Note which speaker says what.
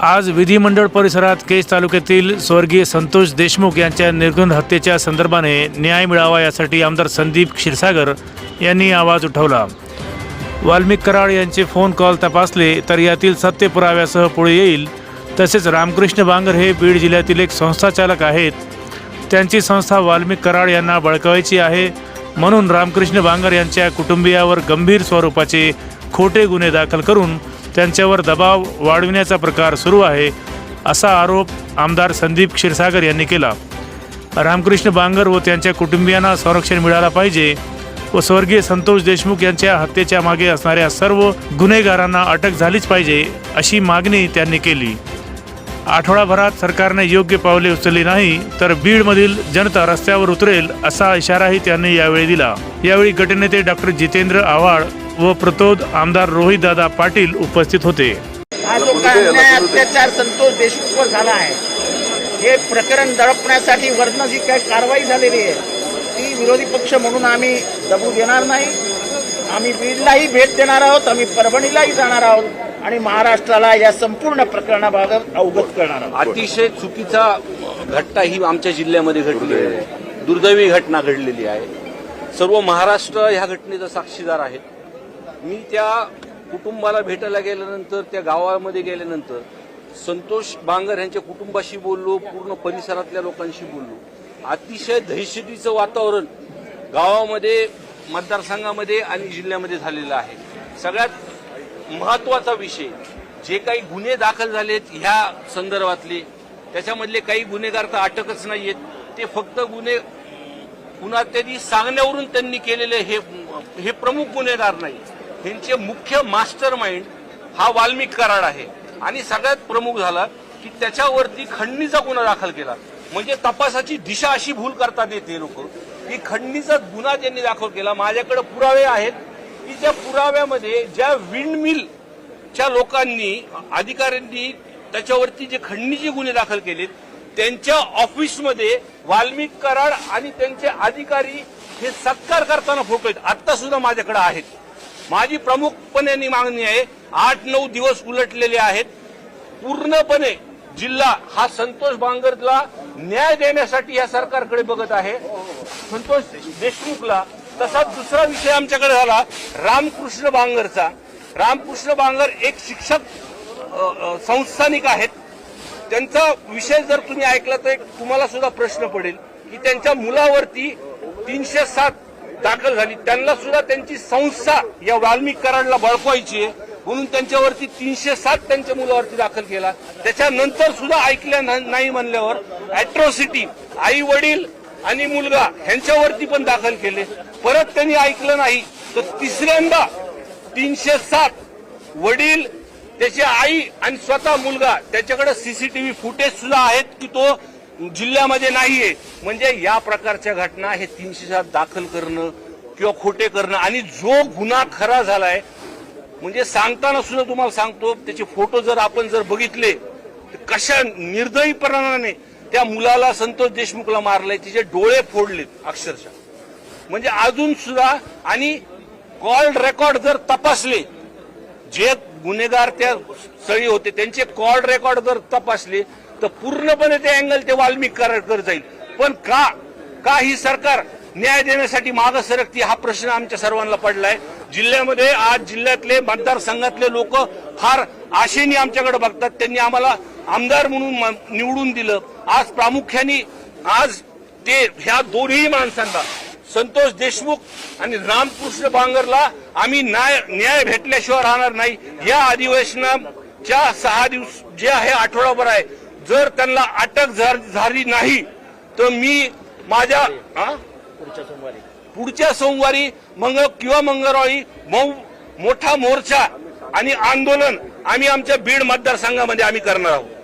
Speaker 1: आज विधिमंडळ परिसरात केज तालुक्यातील स्वर्गीय संतोष देशमुख यांच्या निर्गुण हत्येच्या संदर्भाने न्याय मिळावा यासाठी आमदार संदीप क्षीरसागर यांनी आवाज उठवला. वाल्मिक कराड यांचे फोन कॉल तपासले तर यातील सत्य पुराव्यासह पुढे येईल. तसेच रामकृष्ण बांगर हे बीड जिल्ह्यातील एक संस्थाचालक आहेत. त्यांची संस्था वाल्मिक कराड यांना बळकावायची आहे. म्हणून रामकृष्ण बांगर यांच्या कुटुंबियावर गंभीर स्वरूपाचे खोटे गुन्हे दाखल करून त्यांच्यावर दबाव वाढविण्याचा प्रकार सुरू आहे असा आरोप आमदार संदीप क्षीरसागर यांनी केला. रामकृष्ण बांगर व त्यांच्या कुटुंबियांना संरक्षण मिळालं पाहिजे व स्वर्गीय संतोष देशमुख यांच्या हत्येच्या मागे असणाऱ्या सर्व गुन्हेगारांना अटक झालीच पाहिजे अशी मागणी त्यांनी केली. आठवडाभरात सरकारने योग्य पावले उचलली नाही तर बीडमधील जनता रस्त्यावर उतरेल असा इशाराही त्यांनी यावेळी दिला. यावेळी गटनेते डॉक्टर जितेंद्र आव्हाड व प्रतोद आमदार रोहितदादा पाटील उपस्थित होते.
Speaker 2: हा जो काय अन्याय अत्याचार संतोष देशमुखवर झाला आहे. हे प्रकरण दडपण्यासाठी वरनं जी काही कारवाई झालेली आहे? ती विरोधी पक्ष म्हणून आम्ही दबू देणार नाही. आम्ही बीडलाही भेट देणार आहोत आम्ही परभणीलाही जाणार आहोत आणि महाराष्ट्राला या संपूर्ण प्रकरणाबाबत अवगत करणार आहोत.
Speaker 3: अतिशय चुकीचा घटना ही आमच्या जिल्ह्यामध्ये घडलेली आहे. दुर्दैवी घटना घडलेली आहे. सर्व महाराष्ट्र ह्या घटनेचा साक्षीदार आहेत मी त्या कुटुंबाला भेटायला गेल्यानंतर त्या गावामध्ये गेल्यानंतर संतोष बांगर यांच्या कुटुंबाशी बोललो पूर्ण परिसरातल्या लोकांशी बोललो. अतिशय दहशतीचं वातावरण गावामध्ये मतदारसंघामध्ये आणि जिल्ह्यामध्ये झालेलं आहे. सगळ्यात महत्त्वाचा विषय जे काही गुन्हे दाखल झालेत ह्या संदर्भातले त्याच्यामधले काही गुन्हेगार तर अटकच नाहीयेत. ते फक्त गुन्हे कुणा त्यांनी सांगण्यावरून त्यांनी केलेले हे हे प्रमुख गुन्हेगार नाही ह्यांचे मुख्य मास्टर माइंड हा वाल्मिक कराड आहे. आणि सगळ्यात प्रमुख झाला की त्याच्यावरती खंडणीचा गुन्हा दाखल केला. म्हणजे तपासाची दिशा अशी भूल करतात येते लोक की खंडणीचा गुन्हा त्यांनी दाखल केला माझ्याकडे पुरावे आहेत की त्या पुराव्यामध्ये ज्या विंड च्या लोकांनी अधिकाऱ्यांनी त्याच्यावरती जे खंडणीचे गुन्हे दाखल केलेत त्यांच्या ऑफिसमध्ये वाल्मिक कराड आणि त्यांचे अधिकारी हे सत्कार करताना फोटो आहेत. आता सुद्धा माझ्याकडे आहेत. माझी प्रमुखपणे मागणी आहे आठ नऊ दिवस उलटलेले आहेत. पूर्णपणे जिल्हा हा संतोष बांगरला न्याय देण्यासाठी या सरकारकडे बघत आहे. संतोष देशमुखला तसाच दुसरा विषय आमच्याकडे झाला रामकृष्ण बांगरचा. रामकृष्ण बांगर एक शिक्षक संस्थानिक आहेत. त्यांचा विषय जर तुम्ही ऐकला तर एक तुम्हाला सुद्धा प्रश्न पडेल की त्यांच्या मुलावरती तीनशे सात दाखल झाली. त्यांना सुद्धा त्यांची संस्था या वाल्मिक कराडला बळकवायची आहे. म्हणून त्यांच्यावरती तीनशे सात त्यांच्या मुलावरती दाखल केला. त्याच्यानंतर सुद्धा ऐकल्या न- नाही म्हणल्यावर अॅट्रॉसिटी आई वडील आणि मुलगा ह्यांच्यावरती पण दाखल केले. परत त्यांनी ऐकलं नाही तर तिसऱ्यांदा तीनशे सात वडील त्याची आई आणि स्वतः मुलगा त्याच्याकडे सीसीटीव्ही फुटेज सुद्धा आहेत की तो जिल्ह्यामध्ये नाहीये. म्हणजे या प्रकारच्या घटना हे तीनशे सात दाखल करणं किंवा खोटे करणं आणि जो गुन्हा खरा झालाय म्हणजे सांगताना सुद्धा तुम्हाला सांगतो त्याचे फोटो जर आपण जर बघितले तर कशा निर्दयीपणाने त्या मुलाला संतोष देशमुखला मारलंय तिचे डोळे फोडलेत अक्षरशः. म्हणजे अजून सुद्धा आणि कॉल रेकॉर्ड जर तपासले जे गुन्हेगार त्या स्थळी होते त्यांचे कॉल रेकॉर्ड जर तपासले तर पूर्णपणे ते अँगल ते वाल्मिक कराडकर जाईल. पण का का ही सरकार न्याय देण्यासाठी मागं सरकती हा प्रश्न आमच्या सर्वांना पडलाय. जिल्ह्यामध्ये आज जिल्ह्यातले मतदारसंघातले लोक फार आशेने आमच्याकडे बघतात. त्यांनी आम्हाला आमदार म्हणून निवडून दिलं. आज प्रामुख्याने आज ते ह्या दोन्ही माणसांना संतोष देशमुख आणि रामकृष्ण बांगरला आम्ही न्याय न्याय भेटल्याशिवाय राहणार नाही. या अधिवेशनाच्या सहा दिवस जे आहे आठवडाभर आहे. जर त्यांना अटक झाली नाही तर मी माझ्या हा? पुढच्या सोमवारी मंग किंवा मंगळवारी मऊ मोठा मोर्चा आणि आंदोलन आम्ही आमच्या बीड मतदारसंघामध्ये आम्ही करणार आहोत